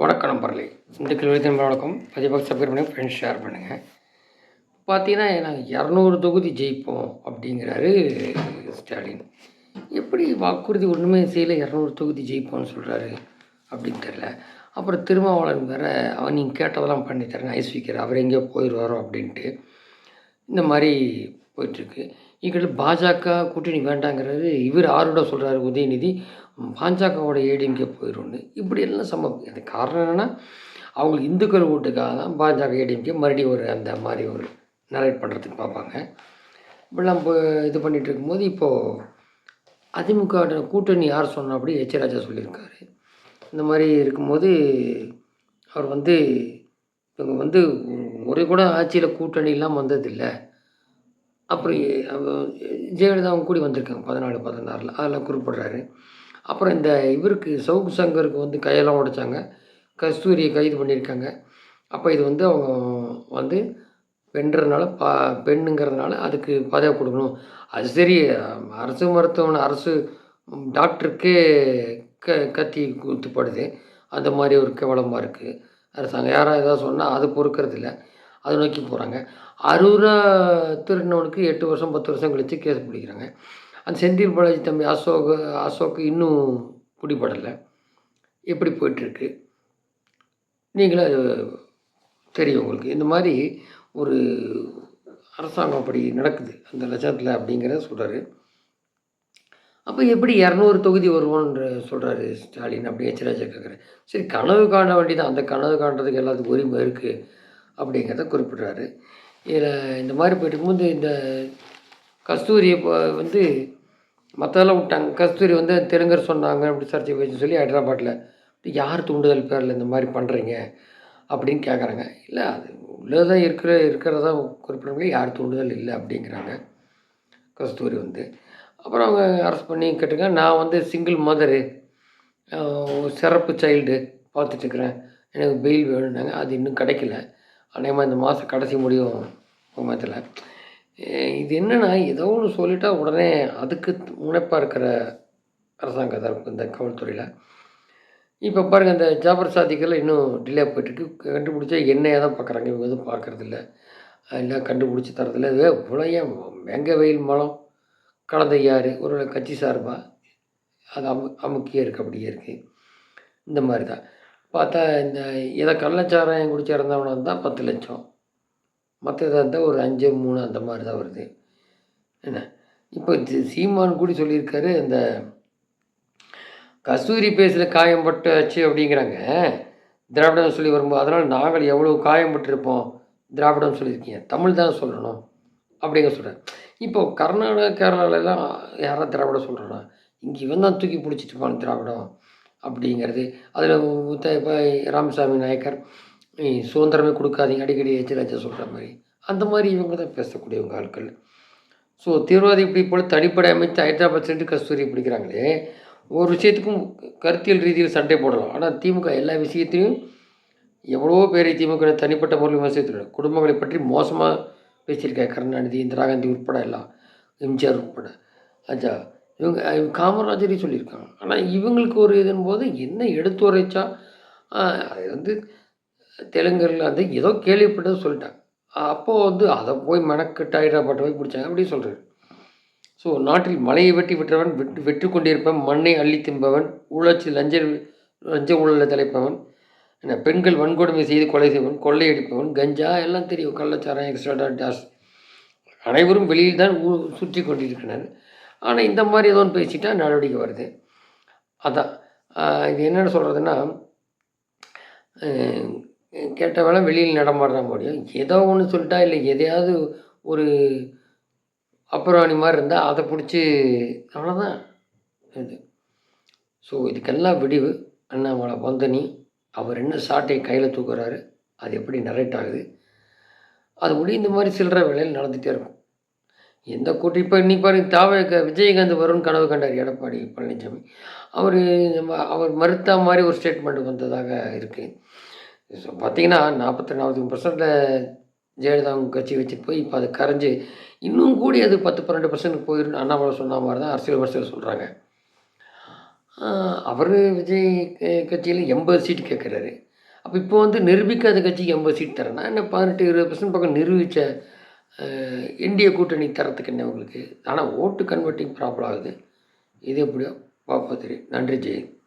வணக்கம் நம்பர்களே இந்த கேள்வி வணக்கம். பதிவாக சப்ஸ்கிரைப் பண்ணி ஃப்ரெண்ட்ஸ் ஷேர் பண்ணுங்கள் பார்த்தீங்கன்னா நாங்கள் இரநூறு தொகுதி ஜெயிப்போம் அப்படிங்கிறாரு ஸ்டாலின். எப்படி வாக்குறுதி ஒன்றுமே செய்யலை இரநூறு தொகுதி ஜெயிப்போம்னு சொல்கிறாரு அப்படின்னு தெரில அப்புறம் திருமாவளவன் வேற அவன் நீங்கள் கேட்டதெல்லாம் பண்ணி தரேன் ஐஸ் வைக்கிற அவர் எங்கேயோ போயிடுவாரோ அப்படின்ட்டு. இந்த மாதிரி போயிட்டுருக்கு இங்கிட்ட பாஜக கூட்டணி வேண்டாங்கிறது இவர் ஆரோட சொல்கிறாரு உதயநிதி பாஜகவோட ஏடிஎம்கே போயிடும்னு இப்படி எல்லாம் சம்பவம் அது காரணம் என்னென்னா அவங்களுக்கு இந்துக்கள் ஓட்டுக்காக தான் பாஜக ஏடிஎம்கே மறுபடியும் ஒரு அந்த மாதிரி ஒரு நரேட் பண்ணுறதுக்கு பார்ப்பாங்க. இப்படிலாம் இப்போ இது பண்ணிகிட்டு இருக்கும்போது இப்போது அதிமுக கூட்டணி யார் சொன்னால் அப்படி எச்சராஜா சொல்லியிருக்காரு. இந்த மாதிரி இருக்கும்போது அவர் வந்து இவங்க வந்து ஒரு கூட ஆட்சியில் கூட்டணிலாம் வந்ததில்லை. அப்புறம் ஜெயலலிதா அவங்க கூடி வந்திருக்காங்க பதினாலு பதினாறில். அதெல்லாம் குறிப்பிட்றாரு. அப்புறம் இந்த இவருக்கு சவுக்கு சங்கருக்கு வந்து கையெல்லாம் உடைச்சாங்க. கஸ்தூரியை கைது பண்ணியிருக்காங்க. அப்போ இது வந்து அவங்க வந்து பெண்றதுனால பா பெண்ணுங்கிறதுனால அதுக்கு பதவி கொடுக்கணும். அது சரி அரசு மருத்துவமனை அரசு டாக்டருக்கே க கத்தி குத்துப்படுது. அந்த மாதிரி ஒரு கேவலமாக இருக்குது அரசாங்கம் யாராவது ஏதாவது சொன்னால் அது பொறுக்கிறது இல்லை அதை நோக்கி போகிறாங்க அறுபதா திருநவனுக்கு எட்டு வருஷம் பத்து வருஷம் கழித்து கேஸ் பிடிக்கிறாங்க. அந்த செந்தில் பாலாஜி தம்பி அசோக் அசோக் இன்னும் பிடிபடலை. எப்படி போயிட்டுருக்கு? நீங்களே அது தெரியும் உங்களுக்கு. இந்த மாதிரி ஒரு அரசாங்கம் அப்படி நடக்குது. அந்த லட்சத்தில் அப்படிங்கிறத சொல்கிறாரு அப்போ எப்படி இரநூறு தொகுதி வருவோன்ற சொல்கிறாரு ஸ்டாலின். அப்படி எச்சராஜா கேட்குறேன் சரி கனவு காண வேண்டியதான் அந்த கனவு காண்றதுக்கு எல்லாத்துக்கும் உரிமை இருக்குது அப்படிங்கிறத குறிப்பிட்றாரு. இதில் இந்த மாதிரி போயிட்டு இருக்கும்போது இந்த கஸ்தூரியை இப்போ வந்து மற்றதெல்லாம் விட்டாங்க. கஸ்தூரி வந்து தெலுங்கர் சொன்னாங்க அப்படி சர்ச்சை வச்சு சொல்லி ஹைதராபாட்டில் யார் தூண்டுதல் பேரில் இந்த மாதிரி பண்ணுறீங்க அப்படின்னு கேட்குறாங்க இல்லை அது உள்ளதான் இருக்கிற இருக்கிறதா குறிப்பிடவில்லை யார் தூண்டுதல் இல்லை அப்படிங்கிறாங்க கஸ்தூரி வந்து. அப்புறம் அவங்க அரெஸ்ட் பண்ணி கேட்டுங்க நான் வந்து சிங்கிள் மதரு சிறப்பு சைல்டு பார்த்துட்டுருக்குறேன் எனக்கு பெயில் வேணும்னாங்க. அது இன்னும் கிடைக்கல. அநேகமாக இந்த மாதம் கடைசி முடியும் மாதத்தில் இது என்னென்னா ஏதோ ஒன்று சொல்லிட்டா உடனே அதுக்கு முனைப்பாக இருக்கிற அரசாங்க தரப்பு இந்த காவல்துறையில். இப்போ பாருங்கள் இந்த ஜாபர் சாதிக்கெல்லாம் இன்னும் டிலே போயிட்டுருக்கு. கண்டுபிடிச்சா என்னையாக தான் பார்க்குறாங்க இவங்க எதுவும் பார்க்குறதில்ல இல்லை கண்டுபிடிச்சி தரதில்ல இது இவ்வளோ வெங்க வெயில் மலம் கலந்த யார்? ஒரு கட்சி சார்பாக அது அமு அமுக்கியே இருக்குது அப்படியே இருக்குது இந்த மாதிரி தான் பார்த்தா இந்த இதை கள்ளச்சாராயம் குடிச்சு இறந்தவனா தான் பத்து லட்சம். மற்றதாக இருந்தால் ஒரு அஞ்சு மூணு அந்த மாதிரி தான் வருது. என்ன? இப்போ சீமான் கூடி சொல்லியிருக்காரு இந்த கஸ்தூரி பேஸில் காயம்பட்டாச்சு அப்படிங்கிறாங்க. திராவிடம் சொல்லி வரும்போது அதனால் நாங்கள் எவ்வளோ காயம்பட்டிருப்போம் திராவிடம் சொல்லியிருக்கீங்க. தமிழ் தான் சொல்லணும் அப்படிங்க சொல்கிறேன் இப்போ கர்நாடகா கேரளாலெல்லாம் யாராவது திராவிடம் சொல்கிறோன்னா இங்கே இவன் தான் தூக்கி பிடிச்சிட்டு போன திராவிடம். அப்படிங்கிறது. அதில் இப்போ ராமசாமி நாயக்கர் "நீ சுதந்திரமே கொடுக்காதீங்க அடிக்கடி எச்சராஜா சொல்கிற மாதிரி. அந்த மாதிரி இவங்க தான் பேசக்கூடியவங்க ஆட்கள். ஸோ தீவிரவாதி இப்படி போல் தனிப்படை அமைத்து ஹைதராபாத் சென்று கஸ்தூரி பிடிக்கிறாங்களே ஒரு விஷயத்துக்கும் கருத்தியல் ரீதியில் சண்டை போடலாம். ஆனால் திமுக எல்லா விஷயத்தையும் எவ்வளோ பேரை திமுக தனிப்பட்ட முறையில் விமர்சித்துள்ளனர் குடும்பங்களை பற்றி மோசமாக பேசியிருக்காரு கருணாநிதி இந்திரா காந்தி உட்பட எல்லாம். எம்ஜிஆர் உட்பட. ஆச்சா இவங்க இவங்க காமராஜரே சொல்லியிருக்காங்க. ஆனால் இவங்களுக்கு ஒரு இதன் போது என்ன எடுத்து உரைச்சா? அது வந்து தெலுங்கரில் வந்து ஏதோ கேள்விப்பட்டது சொல்லிட்டாங்க. அப்போது வந்து அதை போய் மெனக்கட்டு ஹைதராபாட்டை போய் பிடிச்சாங்க அப்படி சொல்கிறாரு ஸோ நாட்டில் மலையை வெட்டி விட்டவன் வெட்டு வெற்றி கொண்டிருப்பவன் மண்ணை அள்ளி திம்பவன் ஊழச்சி லஞ்ச லஞ்ச ஊழலை தலைப்பவன் என்ன பெண்கள் வன்கொடுமை செய்து கொலை செய்வன் கொள்ளையடிப்பவன் கஞ்சா எல்லாம் தெரியும். கள்ளச்சாரம் எக்ஸ்ட்ரா டாஸ். அனைவரும் வெளியில் தான் ஊ சுற்றி கொண்டிருக்கிறார் ஆனால் இந்த மாதிரி ஏதோ ஒன்று பேசிட்டா நடவடிக்கை வருது. அதான். இது என்னென்னு சொல்கிறதுன்னா கேட்ட வேலை வெளியில் நடமாடுற முடியும் ஏதோ ஒன்று சொல்லிட்டா இல்லை எதையாவது ஒரு அப்புறாணி மாதிரி இருந்தால் அதை பிடிச்சி அவ்வளோதான் இது. ஸோ இதுக்கெல்லாம் விடிவு. அண்ணாமலை பந்தனி அவர் என்ன சாட்டை கையில் தூக்குறாரு அது எப்படி நரேட் ஆகுது? அது முடி இந்த மாதிரி சில்லற வேலையில் நடந்துகிட்டே இருக்கும். எந்த கூட்டி இப்போ இன்னைக்கு பாருங்க தாவே விஜயகாந்த் வரும்னு கனவு கண்டார் எடப்பாடி பழனிசாமி அவர் அவர் மறுத்த மாதிரி ஒரு ஸ்டேட்மெண்ட் வந்ததாக இருக்குது ஸோ பார்த்தீங்கன்னா நாற்பத்தி நாற்பது பர்சன்ட்டில் ஜெயலலிதா அவங்க கட்சி வச்சுட்டு போய் இப்போ அது கரைஞ்சு இன்னும் கூடி அது பத்து பன்னெண்டு பர்சன்ட் போயிடும் அண்ணாமலை சொன்ன மாதிரி தான் அரசியல் விமர்சகர் சொல்கிறாங்க அவர் விஜய் கட்சியில் எண்பது சீட் கேட்குறாரு அப்போ இப்போ வந்து நிரூபிக்காத கட்சிக்கு எண்பது சீட் தரேன்னா என்ன பதினெட்டு இருபது பர்சன்ட் பக்கம் நிரூபித்த இந்திய கூட்டணி தரத்துக்கு என்ன உங்களுக்கு? ஆனால் ஓட்டு கன்வெர்ட்டிங் ப்ராப்ளம் ஆகுது. இது எப்படியோ பார்ப்போம் தெரியும். நன்றி ஜெய்.